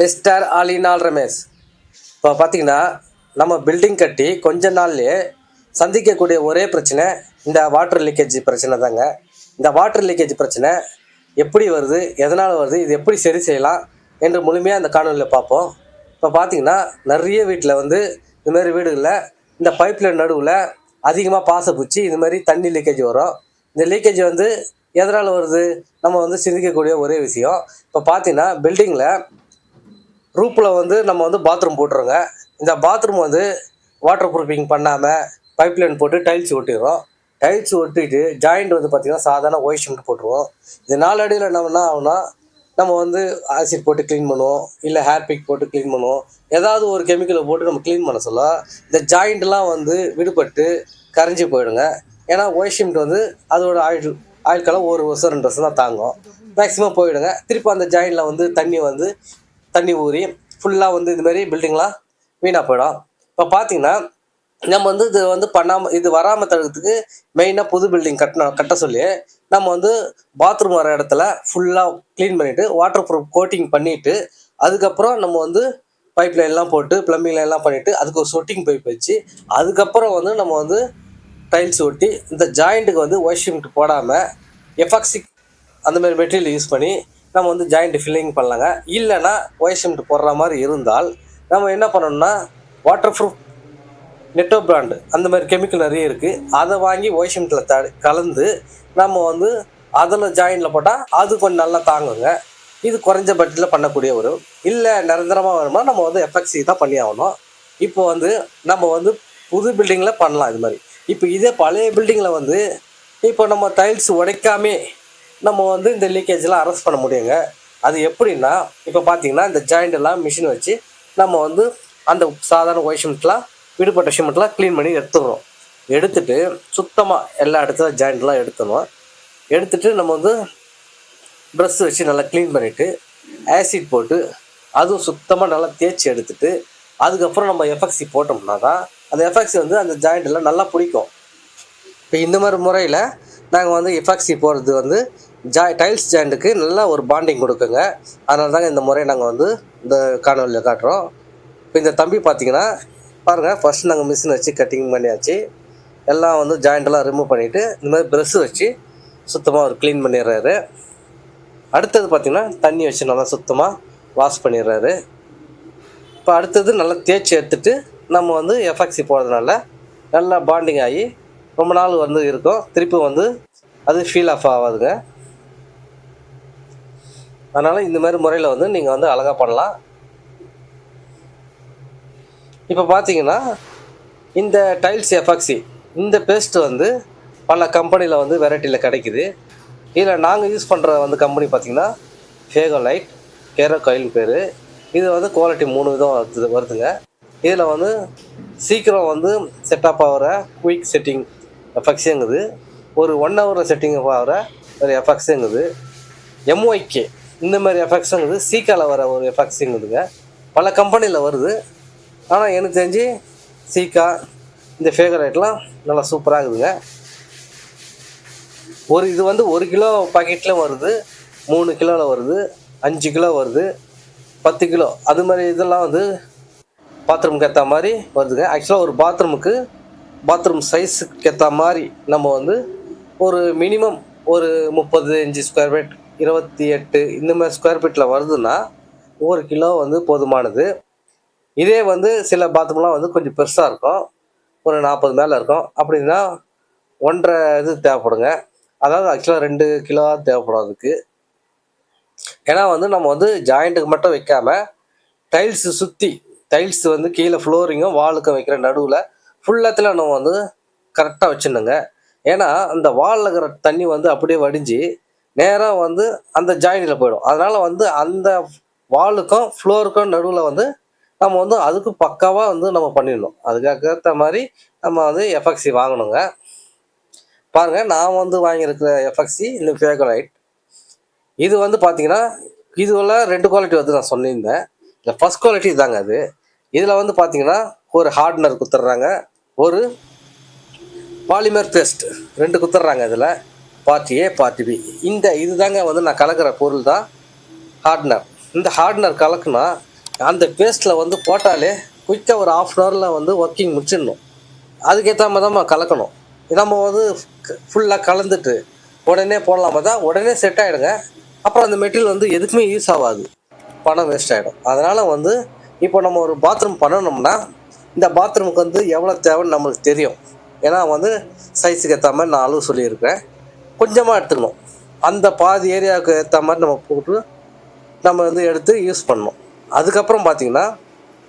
Mister அலினால் Ramesh இப்போ பார்த்தீங்கன்னா நம்ம பில்டிங் கட்டி கொஞ்ச நாள்லேயே சந்திக்கக்கூடிய ஒரே பிரச்சனை இந்த வாட்டர் லீக்கேஜ் பிரச்சனை தாங்க. இந்த வாட்டர் லீக்கேஜ் பிரச்சனை எப்படி வருது எதனால் வருது இது எப்படி சரி செய்யலாம் என்று முழுமையாக அந்த காணொலியில் பார்ப்போம். இப்போ பார்த்தீங்கன்னா நிறைய வீட்டில் வந்து இந்த வீடுகளில் இந்த பைப்பில் நடுவில் அதிகமாக பாசப்பூச்சி இது மாதிரி தண்ணி லீக்கேஜ் வரும். இந்த லீக்கேஜ் வந்து எதனால் வருது நம்ம வந்து சிந்திக்கக்கூடிய ஒரே விஷயம். இப்போ பார்த்தீங்கன்னா பில்டிங்கில் ரூப்பில் வந்து நம்ம வந்து பாத்ரூம் போட்டுருங்க. இந்த பாத்ரூம் வந்து வாட்டர் ப்ரூஃபிங் பண்ணாமல் பைப் லைன் போட்டு டைல்ஸ் ஒட்டிடுறோம். டைல்ஸ் ஒட்டிட்டு ஜாயிண்ட் வந்து பார்த்திங்கன்னா சாதாரண ஒயிட் சிமெண்ட் போட்டுருவோம். இது நாலடியில் நம்ம என்ன நம்ம வந்து ஆசிட் போட்டு க்ளீன் பண்ணுவோம். இல்லை ஹேர் பிக் போட்டு க்ளீன் பண்ணுவோம். ஏதாவது ஒரு கெமிக்கலை போட்டு நம்ம க்ளீன் பண்ண சொல்ல இந்த ஜாயிண்ட்லாம் வந்து விடுபட்டு கரைஞ்சி போயிடுங்க. ஏன்னா ஒயிட் சிமெண்ட் வந்து அதோட ஆயுள் ஆயுட்காலம் ஒரு வருஷம் ரெண்டு வருஷம் தான் தாங்கும். மேக்ஸிமம் போயிடுங்க. திருப்பி அந்த ஜாயிண்டில் வந்து தண்ணி வந்து தண்ணி ஊறி ஃபுல்லாக வந்து இது மாதிரி பில்டிங்லாம் வீணாக போயிடும். இப்போ பார்த்தீங்கன்னா நம்ம வந்து இது வந்து பண்ணாமல் இது வராமல் தடுக்கிறதுக்கு மெயினாக புது பில்டிங் கட்டணும் கட்ட சொல்லி நம்ம வந்து பாத்ரூம் வர இடத்துல ஃபுல்லாக க்ளீன் பண்ணிவிட்டு வாட்டர் ப்ரூஃப் கோட்டிங் பண்ணிவிட்டு அதுக்கப்புறம் நம்ம வந்து பைப் லைன்லாம் போட்டு ப்ளம்பிங் லைன்லாம் பண்ணிவிட்டு அதுக்கு ஒரு சொட்டிங் பைப் வச்சு அதுக்கப்புறம் வந்து நம்ம வந்து டைல்ஸ் ஒட்டி இந்த ஜாயிண்ட்டுக்கு வந்து ஒயிட் போடாமல் எஃபாக்சிக் அந்த மாதிரி மெட்டீரியல் யூஸ் பண்ணி நம்ம வந்து ஜாயிண்ட் ஃபில்லிங் பண்ணலாங்க. இல்லைன்னா ஒயிட் சிமெண்ட் போடுற மாதிரி இருந்தால் நம்ம என்ன பண்ணணும்னா வாட்டர் ப்ரூஃப் நெட்டோ பிராண்டு அந்த மாதிரி கெமிக்கல் நிறைய இருக்குது அதை வாங்கி ஒயிட் சிமெண்ட்டில் த கலந்து நம்ம வந்து அதில் ஜாயிண்டில் போட்டால் அது கொஞ்சம் நல்லா தாங்குங்க. இது குறைஞ்ச பட்ஜெட்டில் பண்ணக்கூடிய ஒரு இல்லை நிரந்தரமாக வேணுமா நம்ம வந்து எஃப்எக்சி தான் பண்ணி ஆகணும். இப்போ வந்து நம்ம வந்து புது பில்டிங்கில் பண்ணலாம் இது மாதிரி. இப்போ இதே பழைய பில்டிங்கில் வந்து இப்போ நம்ம டைல்ஸ் உடைக்காமே நம்ம வந்து இந்த லீக்கேஜ்லாம் அரெஸ்ட் பண்ண முடியுங்க. அது எப்படின்னா இப்போ பார்த்தீங்கன்னா இந்த ஜாயிண்ட் எல்லாம் மிஷின் வச்சு நம்ம வந்து அந்த சாதாரண ஒயிட் சிமெண்ட்லாம் விடுபட்ட சிமெண்ட்லாம் க்ளீன் பண்ணி எடுத்துடுறோம். எடுத்துட்டு சுத்தமாக எல்லா இடத்துல ஜாயிண்ட்லாம் எடுத்துடணும் எடுத்துட்டு நம்ம வந்து ப்ரெஷ் வச்சு நல்லா க்ளீன் பண்ணிவிட்டு ஆசிட் போட்டு அதுவும் சுத்தமாக நல்லா தேய்ச்சி எடுத்துட்டு அதுக்கப்புறம் நம்ம எஃபெக்சி போட்டோம்னா தான் அந்த எஃபெக்சி வந்து அந்த ஜாயிண்ட் எல்லாம் நல்லா பிடிக்கும். இப்போ இந்த மாதிரி முறையில் நாங்கள் வந்து எஃபெக்சி போடுறது வந்து ஜாய் டைல்ஸ் ஜாயிண்ட்டுக்கு நல்லா ஒரு பாண்டிங் கொடுக்குங்க. அதனால தாங்க இந்த முறையை நாங்கள் வந்து இந்த காணொலியில் காட்டுறோம். இப்போ இந்த தம்பி பார்த்தீங்கன்னா பாருங்கள் ஃபஸ்ட் நாங்கள் மிஷின் வச்சு கட்டிங் பண்ணியாச்சு. எல்லாம் வந்து ஜாயிண்டெல்லாம் ரிமூவ் பண்ணிவிட்டு இந்த மாதிரி ப்ரெஷ்ஷு வச்சு சுத்தமாக ஒரு க்ளீன் பண்ணிடுறாரு. அடுத்தது பார்த்திங்கன்னா தண்ணி வச்சு நல்லா சுத்தமாக வாஷ் பண்ணிடுறாரு. இப்போ அடுத்தது நல்லா தேய்ச்சி எடுத்துட்டு நம்ம வந்து எஃப்எக்சி போடுறதுனால நல்லா பாண்டிங் ஆகி ரொம்ப நாள் வந்து இருக்கும். திருப்பி வந்து அது ஃபீல் ஆஃப் ஆகாதுங்க. அதனால் இந்த மாதிரி முறையில் வந்து நீங்கள் வந்து அழகாக பண்ணலாம். இப்போ பார்த்தீங்கன்னா இந்த டைல்ஸ் எஃபாக்சி இந்த பேஸ்ட் வந்து பல கம்பெனியில் வந்து வெரைட்டியில் கிடைக்குது. இதில் நாங்கள் யூஸ் பண்ணுற வந்து கம்பெனி பார்த்தீங்கன்னா ஃபேகோலைட் கேரோ கோயில் பேர். இது வந்து குவாலிட்டி மூணு விதம் வருது வருதுங்க. இதில் வந்து சீக்கிரம் வந்து செட்டப் ஆகிற குயிக் செட்டிங் எஃபெக்ட்ஸுங்குது ஒரு ஒன் ஹவரில் செட்டிங் ஆகிற ஒரு எஃபெக்ட்ஸுங்குது எம்ஒய்கே இந்த மாதிரி எஃபெக்ட்ஸுங்குது சீக்காவில் வர ஒரு எஃபெக்ட்ஸுங்குதுங்க பல கம்பெனியில் வருது. ஆனால் எனக்கு தெரிஞ்சு சீக்கா இந்த ஃபேவரேட்லாம் நல்லா சூப்பராக இருக்குதுங்க. ஒரு இது வந்து ஒரு கிலோ பாக்கெட்டில் வருது. மூணு கிலோவில் வருது. அஞ்சு கிலோ வருது. பத்து கிலோ. அது மாதிரி இதெல்லாம் வந்து பாத்ரூமுக்கு ஏற்ற மாதிரி வருதுங்க. ஆக்சுவலாக ஒரு பாத்ரூமுக்கு பாத்ரூம் சைஸுக்கு ஏற்ற மாதிரி நம்ம வந்து ஒரு மினிமம் ஒரு முப்பது இன்ச்சு ஸ்கொயர் ஃபீட் இருபத்தி எட்டு இந்த மாதிரி ஸ்கொயர் ஃபீட்டில் வருதுன்னா ஒவ்வொரு கிலோ வந்து போதுமானது. இதே வந்து சில பாத்ரூம்லாம் வந்து கொஞ்சம் பெருசாக இருக்கும். ஒரு நாற்பது மேலே இருக்கும். அப்படின்னா ஒன்றரை இது தேவைப்படுங்க. அதாவது ஆக்சுவலாக ரெண்டு கிலோ தேவைப்படும் அதுக்கு. ஏன்னா வந்து நம்ம வந்து ஜாயிண்ட்டுக்கு மட்டும் வைக்காமல் டைல்ஸு சுற்றி டைல்ஸ் வந்து கீழே ஃப்ளோரிங்கும் வாலுக்கும் வைக்கிற நடுவில் ஃபுல்லத்தில் நம்ம வந்து கரெக்டாக வச்சிடணுங்க. ஏன்னா அந்த வாலில் இருக்கிற தண்ணி வந்து அப்படியே வடிஞ்சு நேராக வந்து அந்த ஜாயிண்டில் போயிடும். அதனால் வந்து அந்த வாலுக்கும் ஃப்ளோருக்கும் நடுவில் வந்து நம்ம வந்து அதுக்கு பக்காவாக வந்து நம்ம பண்ணிடணும். அதுக்கேற்ற மாதிரி நம்ம வந்து எஃப்எக்சி வாங்கணுங்க. பாருங்கள் நான் வந்து வாங்கியிருக்கிற எஃப்எக்சி இந்த ஃபேகலைட் இது வந்து பார்த்தீங்கன்னா உள்ள ரெண்டு குவாலிட்டி வந்து நான் சொல்லியிருந்தேன். இந்த ஃபஸ்ட் குவாலிட்டி தாங்க அது. இதில் வந்து பார்த்தீங்கன்னா ஒரு ஹார்ட்னர் குத்துறாங்க. ஒரு பாலிமர் பேஸ்ட் ரெண்டு குத்துறாங்க இதில். பார்ட்டி ஏ பார்ட்டி பி இந்த இதுதாங்க வந்து நான் கலக்கிற பொருள் தான் ஹார்ட்னர் இந்த ஹார்ட்னர் கலக்குனா அந்த பேஸ்ட்டில் வந்து போட்டாலே குயிக்காக ஒரு ஆஃப் அன் ஹவரில் வந்து ஒர்க்கிங் முடிச்சிடணும். அதுக்கேற்ற மாதிரி தான் கலக்கணும். நம்ம வந்து ஃபுல்லாக கலந்துட்டு உடனே போடலாமா தான் உடனே செட் ஆகிடுங்க அப்புறம் அந்த மெட்டீரியல் வந்து எதுக்குமே யூஸ் ஆகாது. பணம் வேஸ்ட் ஆகிடும் அதனால் வந்து இப்போ நம்ம ஒரு பாத்ரூம் பண்ணணும்னா இந்த பாத்ரூமுக்கு வந்து எவ்வளோ தேவைன்னு நம்மளுக்கு தெரியும். ஏன்னா வந்து சைஸுக்கு ஏற்ற மாதிரி நான் அளவு சொல்லியிருக்கேன் கொஞ்சமாக எடுத்துக்கணும். அந்த பாதி ஏரியாவுக்கு ஏற்ற மாதிரி நம்ம போட்டு நம்ம வந்து எடுத்து யூஸ் பண்ணணும். அதுக்கப்புறம் பார்த்திங்கன்னா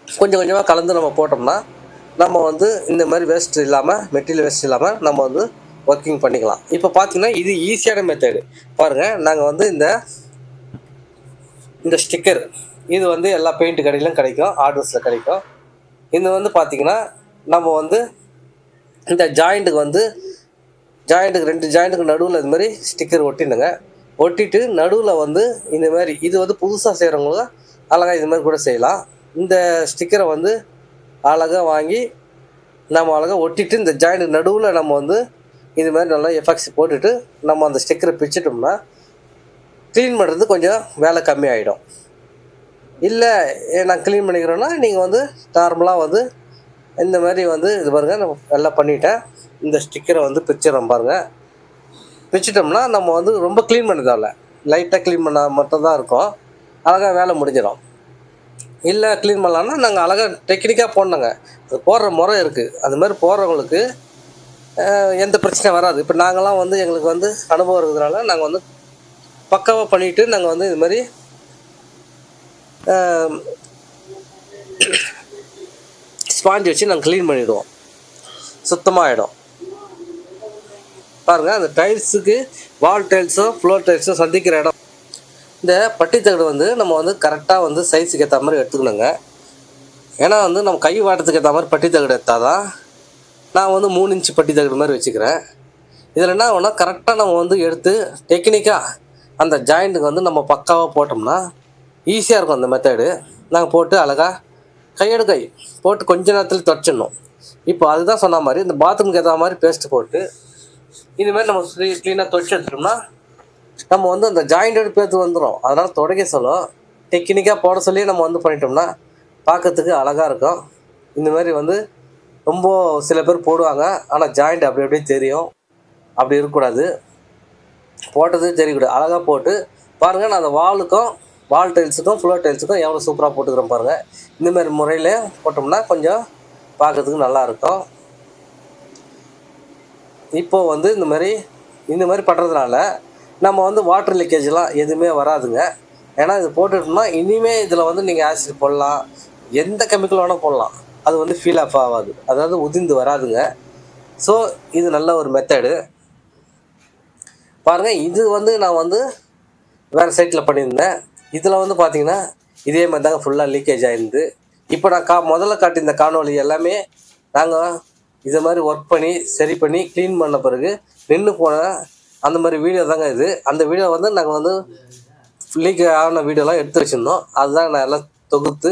கொஞ்சம் கொஞ்சமாக கலந்து நம்ம போட்டோம்னா நம்ம வந்து இந்த மாதிரி வேஸ்ட் இல்லாமல் மெட்டீரியல் வேஸ்ட் இல்லாமல் நம்ம வந்து ஒர்க்கிங் பண்ணிக்கலாம். இப்போ பார்த்தீங்கன்னா இது ஈஸியான மெத்தடு பாருங்கள் நாங்கள் வந்து இந்த இந்த ஸ்டிக்கர் இது வந்து எல்லா பெயிண்ட் கடையிலும் கிடைக்கும் ஆர்டர்ஸில் கிடைக்கும். இது வந்து பார்த்திங்கன்னா நம்ம வந்து இந்த ஜாயிண்ட்டுக்கு வந்து ஜாயிண்ட்டுக்கு ரெண்டு ஜாயிண்ட்டுக்கு நடுவில் இது மாதிரி ஸ்டிக்கர் ஒட்டினுங்க. ஒட்டிட்டு நடுவில் வந்து இந்த மாதிரி இது வந்து புதுசாக செய்கிறவங்களுக்கு அழகாக இது மாதிரி கூட செய்யலாம். இந்த ஸ்டிக்கரை வந்து அழகாக வாங்கி நம்ம அழகாக ஒட்டிட்டு இந்த ஜாயிண்ட் நடுவில் நம்ம வந்து இது மாதிரி நல்லா எஃபெக்ட்ஸ் போட்டுட்டு நம்ம அந்த ஸ்டிக்கரை பிச்சுட்டோம்னா க்ளீன் பண்ணுறது கொஞ்சம் வேலை கம்மியாகிடும் இல்லை நான் க்ளீன் பண்ணிக்கிறேன்னா நீங்கள் வந்து நார்மலாக வந்து இந்த மாதிரி வந்து இது பாருங்கள் நம்ம எல்லாம் பண்ணிட்டேன். இந்த ஸ்டிக்கரை வந்து பிச்சிடறோம் பாருங்கள் பிச்சிட்டோம்னா நம்ம வந்து ரொம்ப க்ளீன் பண்ண லைட்டாக க்ளீன் பண்ணால் மட்டும்தான் இருக்கும். அழகாக வேலை முடிஞ்சிடும். இல்லை க்ளீன் பண்ணலான்னா நாங்கள் அழகாக டெக்னிக்காக போடணுங்க. அது போடுற முறை இருக்குது அது மாதிரி போடுறவங்களுக்கு எந்த பிரச்சனையும் வராது. இப்போ நாங்களாம் வந்து எங்களுக்கு வந்து அனுபவம் இருக்கிறதுனால நாங்கள் வந்து பக்காவாக பண்ணிவிட்டு நாங்கள் வந்து இது மாதிரி ஸ்பாஞ்ச் வச்சு நாங்கள் க்ளீன் பண்ணிவிடுவோம் சுத்தமாக ஆகிடும் பாருங்கள் அந்த டைல்ஸுக்கு வால் டைல்ஸும் ஃப்ளோர் டைல்ஸும் சந்திக்கிற இடம். இந்த பட்டித்தகடு வந்து நம்ம வந்து கரெக்டாக வந்து சைஸுக்கு ஏற்ற மாதிரி எடுத்துக்கணுங்க. ஏன்னா வந்து நம்ம கை வாட்டத்துக்கு ஏற்ற மாதிரி பட்டித்தகடு எடுத்தால் தான் நான் வந்து மூணு இன்ச்சு பட்டித்தகடு மாதிரி வச்சுக்கிறேன். இதில் என்ன ஆகும்னா கரெக்டாக நம்ம வந்து எடுத்து டெக்னிக்காக அந்த ஜாயிண்ட்டுக்கு வந்து நம்ம பக்காவாக போட்டோம்னா ஈஸியாக இருக்கும் அந்த மெத்தடு நாங்கள் போட்டு அழகாக கையெடு கை போட்டு கொஞ்ச நேரத்தில் தொடச்சிடணும். இப்போ அதுதான் சொன்ன மாதிரி இந்த பாத்ரூமுக்கு ஏற்ற மாதிரி பேஸ்ட் போட்டு இதுமாதிரி நம்ம க்ளீனாக தொடச்சி எடுத்துட்டோம்னா நம்ம வந்து அந்த ஜாயிண்டட் பேத்து வந்துடும் அதனால் துடைக்க சொல்லும். டெக்னிக்காக போட சொல்லி நம்ம வந்து பண்ணிட்டோம்னா பார்க்கறதுக்கு அழகாக இருக்கும். இந்த மாதிரி வந்து ரொம்ப சில பேர் போடுவாங்க. ஆனால் ஜாயிண்ட் அப்படி அப்படியே தெரியும். அப்படி இருக்கக்கூடாது. போட்டது தெரியக்கூடாது. அழகாக போட்டு பாருங்கள் நான் அந்த வாலுக்கும் வால் டைல்ஸுக்கும் ஃப்ளோர் டைல்ஸுக்கும் எவ்வளோ சூப்பராக போட்டுக்கிறேன் பாருங்கள் இந்தமாதிரி முறையில் போட்டோம்னா கொஞ்சம் பார்க்கறதுக்கு நல்லா இப்போது இப்போ வந்து இந்த மாதிரி இந்த மாதிரி பண்ணுறதுனால நம்ம வந்து வாட்டர் லீக்கேஜ்லாம் எதுவுமே வராதுங்க. ஏன்னா இது போட்டுட்டோம்னா இனிமே இதில் வந்து நீங்கள் ஆசிட் போடலாம். எந்த கெமிக்கல் வேணால் போடலாம். அது வந்து ஃபீல் ஆஃப் ஆகாது. அதாவது உதிர்ந்து வராதுங்க. ஸோ இது நல்ல ஒரு மெத்தடு பாருங்கள் இது வந்து நான் வந்து வேறு சைட்டில் பண்ணியிருந்தேன். இதில் வந்து பார்த்தீங்கன்னா இதே மாதிரி தாங்க ஃபுல்லாக லீக்கேஜ் ஆயிருந்து இப்போ நான் கா முதல்ல காட்டியிருந்த காணொலி எல்லாமே நாங்கள் இதை மாதிரி ஒர்க் பண்ணி சரி பண்ணி க்ளீன் பண்ண பிறகு நின்று போன அந்த மாதிரி வீடியோ தாங்க இது. அந்த வீடியோ வந்து நாங்கள் வந்து லீக் ஆன வீடியோலாம் எடுத்து வச்சுருந்தோம். அதுதான் நான் எல்லாம் தொகுத்து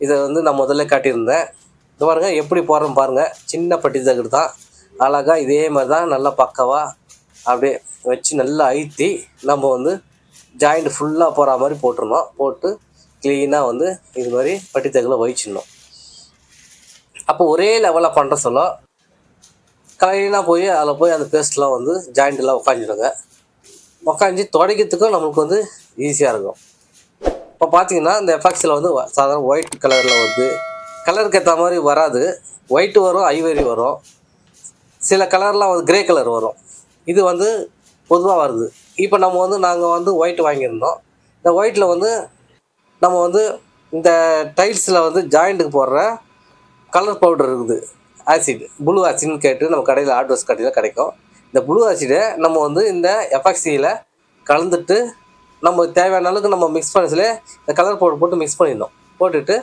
இதை வந்து நான் முதல்ல காட்டியிருந்தேன். இது பாருங்க எப்படி போடுறோம் பாருங்கள் சின்ன பட்டி தகடு தான். அழகாக இதே மாதிரி தான் நல்லா பக்கவாக அப்படியே வச்சு நல்லா அழுத்தி நம்ம வந்து ஜாயிண்ட் ஃபுல்லாக போகிற மாதிரி போட்டிருந்தோம். போட்டு க்ளீனாக வந்து இது மாதிரி பட்டி தகடில் வச்சிடணும் அப்போ ஒரே லெவலில் பண்ணுற சொல்ல க்ளீனாக போய் அதில் போய் அந்த பேஸ்ட்லாம் வந்து ஜாயிண்ட்லாம் உட்காந்துடுங்க உட்காந்து துடைக்கிறதுக்கும் நம்மளுக்கு வந்து ஈஸியாக இருக்கும். இப்போ பார்த்தீங்கன்னா இந்த எஃபெக்ட்ஸில் வந்து சாதாரண ஒயிட் கலரில் வருது கலருக்கு ஏற்ற மாதிரி வராது. ஒயிட்டு வரும் ஐவரி வரும். சில கலர்லாம் வந்து கிரே கலர் வரும். இது வந்து பொதுவாக வருது. இப்போ நம்ம வந்து நாங்கள் வந்து ஒயிட் வாங்கியிருந்தோம். இந்த ஒயிட்டில் வந்து நம்ம வந்து இந்த டைல்ஸில் வந்து ஜாயிண்ட்டுக்கு போடுற கலர் பவுடர் இருக்குது. ஆசிட் ப்ளூ ஆசிட்னு கேட்டு நம்ம கடையில் ஆட்வர்ஸ் கடையில் கிடைக்கும். இந்த ப்ளூ ஆசிடை நம்ம வந்து இந்த எஃபாக்சியில் கலந்துட்டு நம்ம தேவையான அளவுக்கு நம்ம மிக்ஸ் பண்ணதுல இந்த கலர் பவுடர் போட்டு மிக்ஸ் பண்ணிடணும். போட்டுட்டு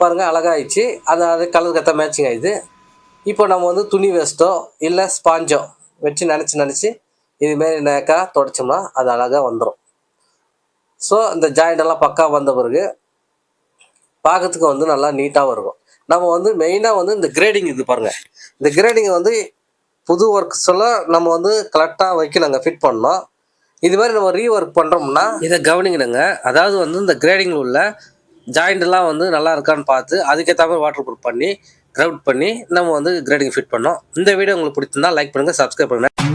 பாருங்கள் அழகாகிடுச்சு அது அது கலருக்கு ஏற்ற மேட்சிங் ஆகிடுது இப்போ நம்ம வந்து துணி வேஸ்ட்டோ இல்லை ஸ்பாஞ்சோ வச்சு நினச்சி நினச்சி இதுமாரி நேக்கா தொடச்சோம்னா அது அழகாக வந்துடும் ஸோ இந்த ஜாயிண்டெல்லாம் பக்கா வந்த பிறகு பார்க்கறதுக்கு வந்து நல்லா நீட்டாகவும் இருக்கும் நம்ம வந்து மெயினாக வந்து இந்த கிரேடிங் இது பாருங்கள் இந்த கிரேடிங்கை வந்து புது ஒர்க் சொல்ல நம்ம வந்து கரெக்டாக வைக்கணுங்க ஃபிட் பண்ணோம். இது மாதிரி நம்ம ரீஒர்க் பண்ணுறோம்னா இதை கவனிக்கணுங்க அதாவது வந்து இந்த கிரேடிங்கில் உள்ள ஜாயிண்ட்லாம் வந்து நல்லா இருக்கான்னு பார்த்து அதுக்கேற்ற மாதிரி வாட்டர் ப்ரூஃப் பண்ணி க்ரௌட் பண்ணி நம்ம வந்து கிரேடிங் ஃபிட் பண்ணோம். இந்த வீடியோ உங்களுக்கு பிடிச்சிருந்தா லைக் பண்ணுங்கள் சப்ஸ்கிரைப் பண்ணுங்கள்